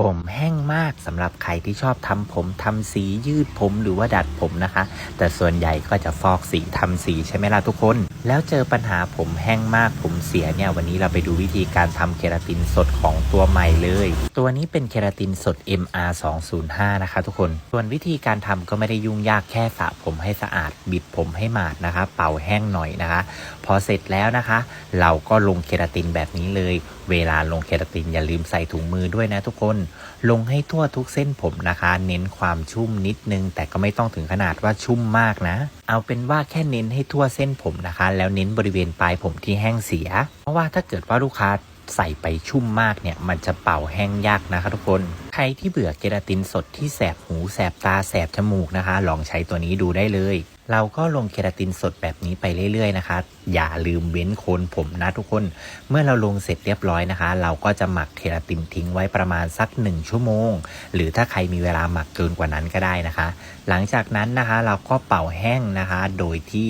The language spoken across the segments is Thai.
ผมแห้งมากสำหรับใครที่ชอบทำผมทำสียืดผมหรือว่าดัดผมนะคะ แต่ส่วนใหญ่ก็จะฟอกสีทำสีใช่ไหมล่ะทุกคน แล้วเจอปัญหาผมแห้งมากผมเสียเนี่ยวันนี้เราไปดูวิธีการทำเคราตินสดของตัวใหม่เลย ตัวนี้เป็นเคราตินสด MR 205นะคะทุกคน ส่วนวิธีการทำก็ไม่ได้ยุ่งยากแค่สระผมให้สะอาด บิดผมให้หมาดนะคะ เป่าแห้งหน่อยนะคะ พอเสร็จแล้วนะคะ เราก็ลงเคราตินแบบนี้เลย เวลาลงเคราตินอย่าลืมใส่ถุงมือด้วยนะทุกคนลงให้ทั่วทุกเส้นผมนะคะ เน้นความชุ่มนิดนึง แต่ก็ไม่ต้องถึงขนาดว่าชุ่มมากนะ เอาเป็นว่าแค่เน้นให้ทั่วเส้นผมนะคะ แล้วเน้นบริเวณปลายผมที่แห้งเสีย เพราะว่าถ้าเกิดว่าลูกค้าใส่ไปชุ่มมากเนี่ย มันจะเป่าแห้งยากนะคะทุกคน ใครที่เบื่อเคราตินสดที่แสบหูแสบตาแสบจมูกนะคะ ลองใช้ตัวนี้ดูได้เลย เราก็ลงเคราตินสดแบบนี้ไปเรื่อยๆนะคะ อย่าลืมเว้นโคนผมนะทุกคน เมื่อเราลงเสร็จเรียบร้อยนะคะ เราก็จะหมักเคราตินทิ้งไว้ประมาณสัก 1 ชั่วโมง หรือถ้าใครมีเวลาหมักเกินกว่านั้นก็ได้นะคะ หลังจากนั้นนะคะเราก็เป่าแห้งนะคะ โดยที่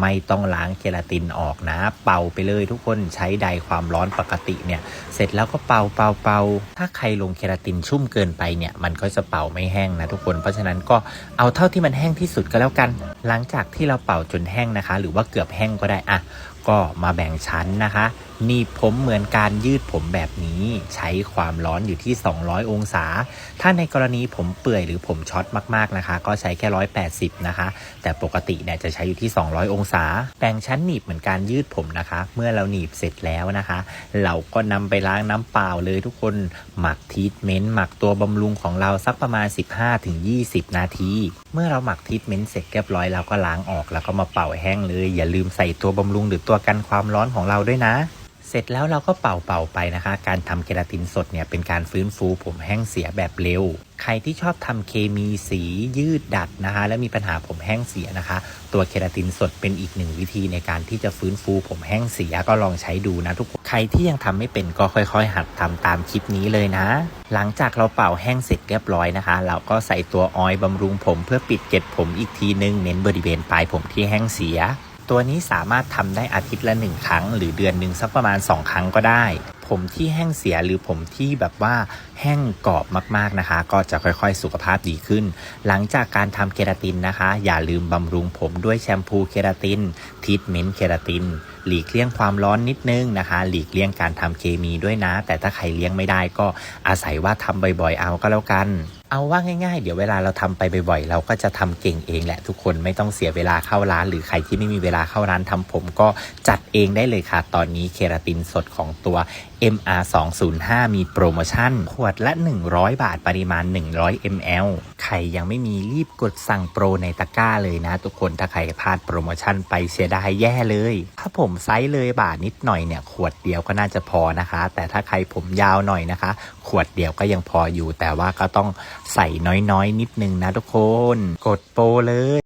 ไม่ต้องล้างเคราตินออกนะ เป่าไปเลยทุกคนใช้ไดความร้อนปกติเนี่ย เสร็จแล้วก็เป่าเป่าเป่าถ้าใครลงเคราตินชุ่มเกินไปเนี่ยมันก็จะเป่าไม่แห้งนะทุกคน เพราะฉะนั้นก็เอาเท่าที่มันแห้งที่สุดก็แล้วกัน หลังจากที่เราเป่าจนแห้งนะคะ หรือว่าเกือบแห้งก็ได้อะ ก็มาแบ่งชั้นนะคะหนีบผมเหมือนการยืดผมแบบนี้ ใช้ความร้อนอยู่ที่ 200 องศา ถ้าในกรณีผมเปื่อยหรือผมช็อตมากๆนะคะ ก็ใช้แค่ 180 นะคะ แต่ปกติเนี่ยจะใช้อยู่ที่ 200 องศา แบ่งชั้นหนีบเหมือนการยืดผมนะคะ เมื่อเราหนีบเสร็จแล้วนะคะ เราก็นำไปล้างน้ำเปล่าเลยทุกคนหมักทีทเมนต์หมักตัวบำรุงของเราสักประมาณ 15-20 นาที เมื่อเราหมักทีทเมนต์เสร็จเรียบร้อยเราก็ล้างออกแล้วก็มาเป่าแห้งเลย อย่าลืมใส่ตัวบำรุงหรือตัวกันความร้อนของเราด้วยนะ เสร็จแล้วเราก็เป่าเป่าๆไปนะคะ การทำเคราตินสดเนี่ยเป็นการฟื้นฟูผมแห้งเสียแบบเร็ว ใครที่ชอบทำเคมีสียืดดัดนะคะ และมีปัญหาผมแห้งเสียนะคะ ตัวเคราตินสดเป็นอีกหนึ่งวิธีในการที่จะฟื้นฟูผมแห้งเสียก็ลองใช้ดูนะทุกคนใครที่ยังทำไม่เป็นก็ค่อยๆ หัดทำตามคลิปนี้เลยนะ หลังจากเราเป่าแห้งเสร็จเรียบร้อยนะคะ เราก็ใส่ตัวออยล์บำรุงผมเพื่อปิดเกล็ดผมอีกทีนึงเน้นบริเวณปลายผมที่แห้งเสีย ตัวนี้สามารถทำได้อาทิตย์ละหนึ่งครั้ง หรือเดือนหนึ่งสักประมาณ 2 ครั้งก็ได้ ผมที่แห้งเสียหรือผมที่แบบว่าแห้งกรอบมากๆนะคะ ก็จะค่อยๆสุขภาพดีขึ้น หลังจากการทำเคราตินนะคะ อย่าลืมบำรุงผมด้วยแชมพูเคราตินทีทเมนต์เคราติน หลีกเลี่ยงความร้อนนิดนึงนะคะ หลีกเลี่ยงการทำเคมีด้วยนะ แต่ถ้าใครเลี่ยงไม่ได้ก็อาศัยว่าทำบ่อยๆเอาก็แล้วกัน เอาว่าง่ายๆ เดี๋ยวเวลาเราทำไปบ่อยๆ เราก็จะทำเก่งเองแหละทุกคนไม่ต้องเสียเวลาเข้าร้าน หรือใครที่ไม่มีเวลาเข้าร้านทำผมก็จัดเองได้เลยค่ะ ตอนนี้เคราตินสดของตัว MR 205มีโปรโมชั่น ขวดละ 100 บาทปริมาณ 100 ml ใครยังไม่มีรีบกดสั่งโปรในตะกร้าเลยนะ ทุกคนถ้าใครพลาดโปรโมชั่นไปเสียดายแย่เลย ถ้าผมไซส์เลยบาทนิดหน่อยเนี่ย ขวดเดียวก็น่าจะพอนะคะ แต่ถ้าใครผมยาวหน่อยนะคะ ขวดเดียวก็ยังพออยู่แต่ว่าก็ต้องใส่น้อยๆนิดนึงนะทุกคน กดโปรเลย